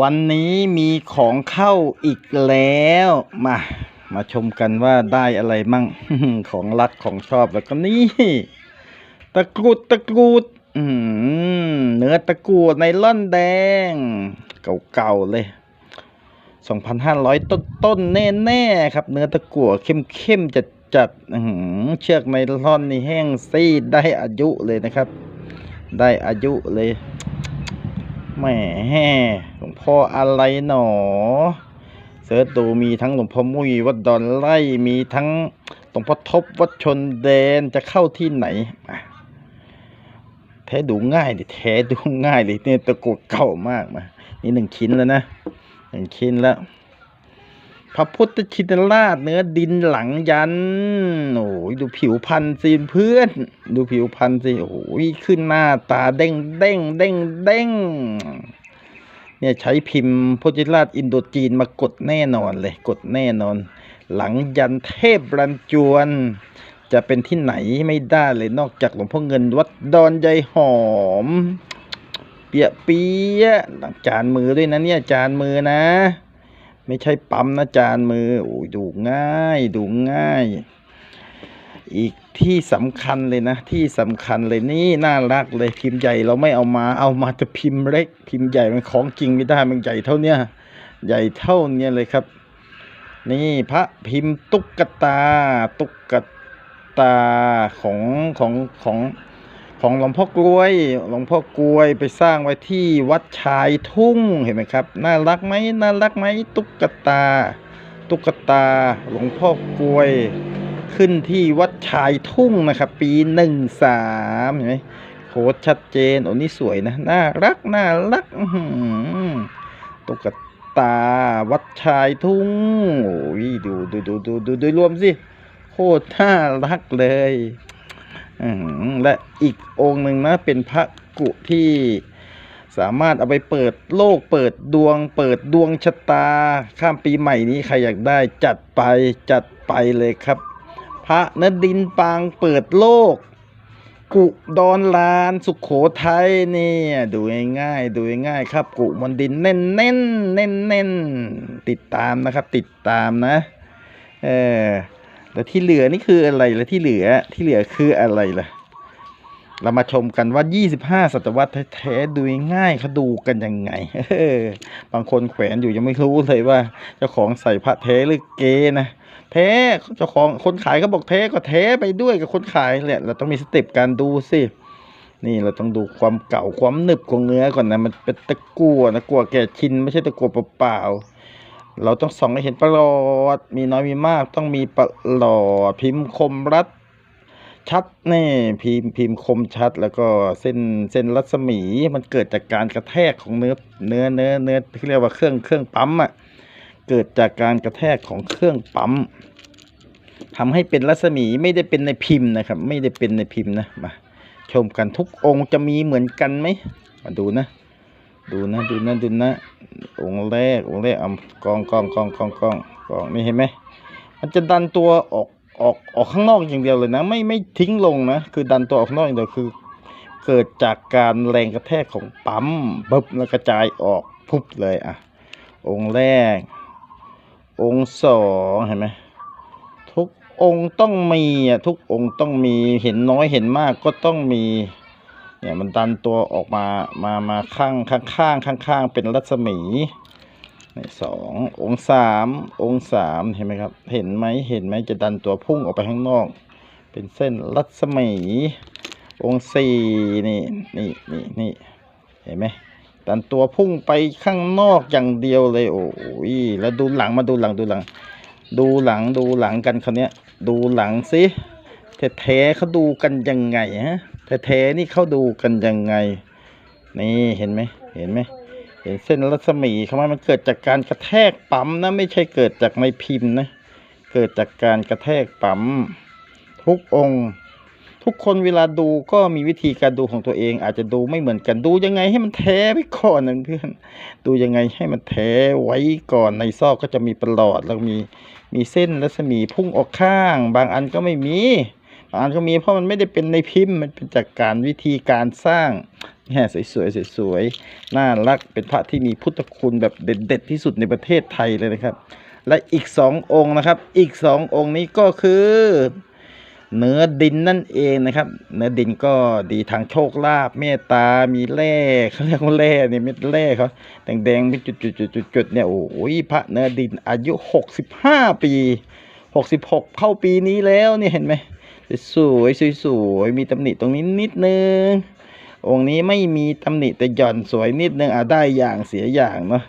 วันนี้มีของเข้าอีกแล้ว มา มาชมกันว่าได้อะไรมั่ง ของรักของชอบแล้วก็นี่ ตะกรุดตะกรุดเนื้อตะกรุดในล่อนแดง เก่าๆเลย 2,500 ต้นต้นๆแน่ๆครับ เนื้อตะกั่วเข้มๆจัดจัดๆเชือกไนลอนนี่แห้งซีดได้อายุเลยนะครับ ได้อายุเลย แหมหลวงพ่ออะไรหนอ เสิร์ชดูมีทั้งหลวงพ่อมุ้ยวัดดอนไล่มีทั้งหลวงพ่อทบวัดชนแดนจะเข้าที่ไหนแท้ดูง่ายดิแท้ดูง่ายเลยเนี่ยตะกุดเก่ามากมานี่หนึ่งชิ้นแล้วนะหนึ่งชิ้นแล้ว พระพุทธชินราชเนื้อดินหลังยัน โอ้ยดูผิวพันธุ์สิเพื่อน ดูผิวพันธุ์สิ โอ้ยขึ้นหน้าตาเด้งเด้งเด้งเด้ง เนี่ยใช้พิมพ์พุทธชินราชอินโดจีนมากดแน่นอนเลย กดแน่นอน หลังยันเทพรันจวน จะเป็นที่ไหนไม่ได้เลยนอกจากหลวงพ่อเงินวัดดอนยายหอม เปียเปียจานมือด้วยนะเนี่ยจานมือนะ ไม่ใช่ปั๊มนะจานมือโอ้ยดูง่ายดูง่าย อีกที่สำคัญเลยนะ ที่สำคัญเลยนี่น่ารักเลยพิมพ์ใหญ่เราไม่เอามา เอามาจะพิมพ์เล็ก พิมพ์ใหญ่มันของจริงไม่ได้มันใหญ่เท่าเนี้ยใหญ่เท่าเนี้ยเลยครับ นี่พระพิมพ์ตุ๊กตา ตุ๊กตาของของของ ของหลวงพ่อกล้วย หลวงพ่อกล้วยไปสร้างไว้ที่วัดชายทุ่งเห็นไหมครับ น่ารักไหมน่ารักไหมตุ๊กตา ตุ๊กตา หลวงพ่อกล้วย ขึ้นที่วัดชายทุ่งนะครับ ปีหนึ่งสามเห็นไหมโคตรชัดเจนโอ้นี่สวยนะ น่ารักน่ารักตุ๊กตา วัดชายทุ่งโอ้ยดูดูดูดูดูโดยรวมสิโคตรน่ารักเลย และอีกองค์หนึ่งนะเป็นพระกุที่สามารถเอาไปเปิดโลกเปิดดวง เปิดดวงชะตา ข้ามปีใหม่นี้ใครอยากได้จัดไปจัดไปเลยครับ พระนดินปางเปิดโลก กุดอนลานสุขโขทัยเนี่ยดูง่ายๆดูง่ายๆครับ กุมนดินแน่นๆแน่นแน่นแน่นติดตามนะครับ ติดตามนะ เออ แล้วที่เหลือนี่คืออะไรแล้วที่เหลือที่เหลือคืออะไรล่ะ เรามาชมกันว่า 25 ศตวรรษแท้ๆดูง่ายเขาดูกันยังไงบางคนแขวนอยู่ยังไม่รู้เลยว่า เจ้าของใส่พระแท้หรือเกนะแท้เจ้าของคนขายก็บอกแท้ก็แท้ไปด้วยกับคนขายแหละเราต้องมีสเต็ปการดูสินี่เราต้องดูความเก่าความหนึบของเนื้อก่อนนะมันเป็นตะกั่วนะกั่วแก่ชินไม่ใช่ตะกั่วเปล่าๆ เราต้องส่องให้เห็นประหลอด มีน้อยมีมาก ต้องมีประหลอด พิมพ์คมรัด ชัดแน่พิมพ์พิมพ์คมชัด แล้วก็เส้นเส้นรัศมีมันเกิดจากการกระแทกของเนื้อเนื้อเนื้อเนื้อที่เรียกว่าเครื่องเครื่องปั๊มอะเกิดจากการกระแทกของเครื่องปั๊มทำให้เป็นรัศมีไม่ได้เป็นในพิมพ์นะครับ ไม่ได้เป็นในพิมพ์นะมาชมกันทุกองค์จะมีเหมือนกันไหมมาดูนะ ดูนะดูนะดูนะองค์แรกองค์แรกเอากองกองกองกองกองกองนี่เห็นไหมมันจะดันตัวออกออกออกข้างนอกอย่างเดียวเลยนะ ไม่ไม่ทิ้งลงนะ คือดันตัวออกข้างนอกอย่างเดียวคือ เกิดจากการแรงกระแทกของปั๊มปุ๊บแล้วกระจายออกพุบเลยอะ องค์แรก องค์สองเห็นไหมทุกองค์ต้องมีอะทุกองค์ต้องมีเห็นน้อยเห็นมากก็ต้องมี เนี่ยมันดันตัวออกมามามาข้างข้างข้างข้างข้างเป็นรัศมีนี่สององสามองสามเห็นไหมครับ เห็นไหมเห็นไหมจะดันตัวพุ่งออกไปข้างนอก เป็นเส้นรัศมี องสี่นี่นี่นี่นี่เห็นไหมดันตัวพุ่งไปข้างนอกอย่างเดียวเลยโอ้ยแล้วดูหลังมาดูหลังดูหลัง ดูหลังดูหลังกันคนเนี้ยดูหลังสิแท้ๆเขาดูกันยังไงฮะ แท้ๆนี่เขาดูกันยังไง นี่เห็นไหมเห็นไหมเห็นเส้นรัศมีเขาไหมมันเกิดจากการกระแทกปั๊มนะ ไม่ใช่เกิดจากในพิมพ์นะ เกิดจากการกระแทกปั๊มทุกองค์ ทุกคนเวลาดูก็มีวิธีการดูของตัวเอง อาจจะดูไม่เหมือนกันดูยังไงให้มันแท้ไว้ก่อนนะเพื่อนดูยังไงให้มันแท้ไว้ก่อนในซอกก็จะมีประหลอดแล้วมีมีเส้นรัศมีพุ่งออกข้าง บางอันก็ไม่มี อันก็มีเพราะมันไม่ได้เป็นในพิมพ์มันเป็นจากการวิธีการสร้างแห่สวยๆสวยๆน่ารักเป็นพระที่มีพุทธคุณแบบเด็ดๆที่สุดในประเทศไทยเลยนะครับ และอีกสององค์นะครับ อีกสององค์นี้ก็คือเนื้อดินนั่นเองนะครับ เนื้อดินก็ดีทางโชคลาภเมตตา มีแร่เขาเรียกว่าแร่เนี่ยเม็ดแร่เขาแดงๆเป็นจุดๆๆๆเนี่ยโอ้ยพระเนื้อดินอายุหกสิบห้าปีหกสิบหกเข้าปีนี้แล้วเนี่ยเห็นไหม สวยๆสวยมีตำหนิตรงนี้นิดนึง องค์นี้ไม่มีตำหนิแต่หย่อนสวยนิดนึงอะได้อย่างเสียอย่างเนาะ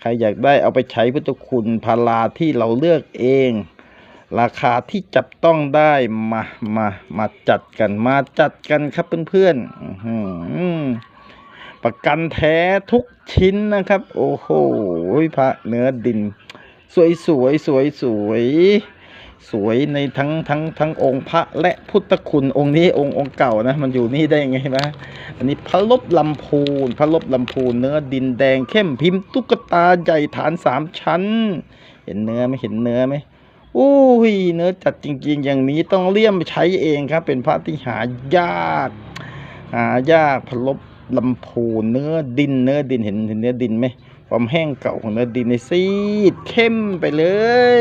ใครอยากได้เอาไปใช้พุทธคุณพาราที่เราเลือกเอง ราคาที่จับต้องได้มามามาจัดกันมาจัดกันครับเพื่อนๆประกันแท้ทุกชิ้นนะครับ โอ้โหพระเนื้อดิน สวยสวยสวยสวยสวย สวยในทั้งทั้งทั้งองค์พระและพุทธคุณองค์นี้องค์องค์เก่านะ มันอยู่นี่ได้ยังไงนะอันนี้พระลบลำพูนพระลบลำพูนเนื้อดินแดงเข้มพิมพ์ตุ๊กตาใหญ่ฐานสามชั้น เห็นเนื้อไหมเห็นเนื้อไหมอุ้ยเนื้อจัดจริง ๆ อย่างนี้ต้องเลี่ยมใช้เองครับ เป็นพระที่หายากหายากพลบลำพูนเนื้อดินเนื้อดินเห็นเห็นเนื้อดินไหม ความแห้งเก่าของเนื้อดินในซีดเข้มไปเลย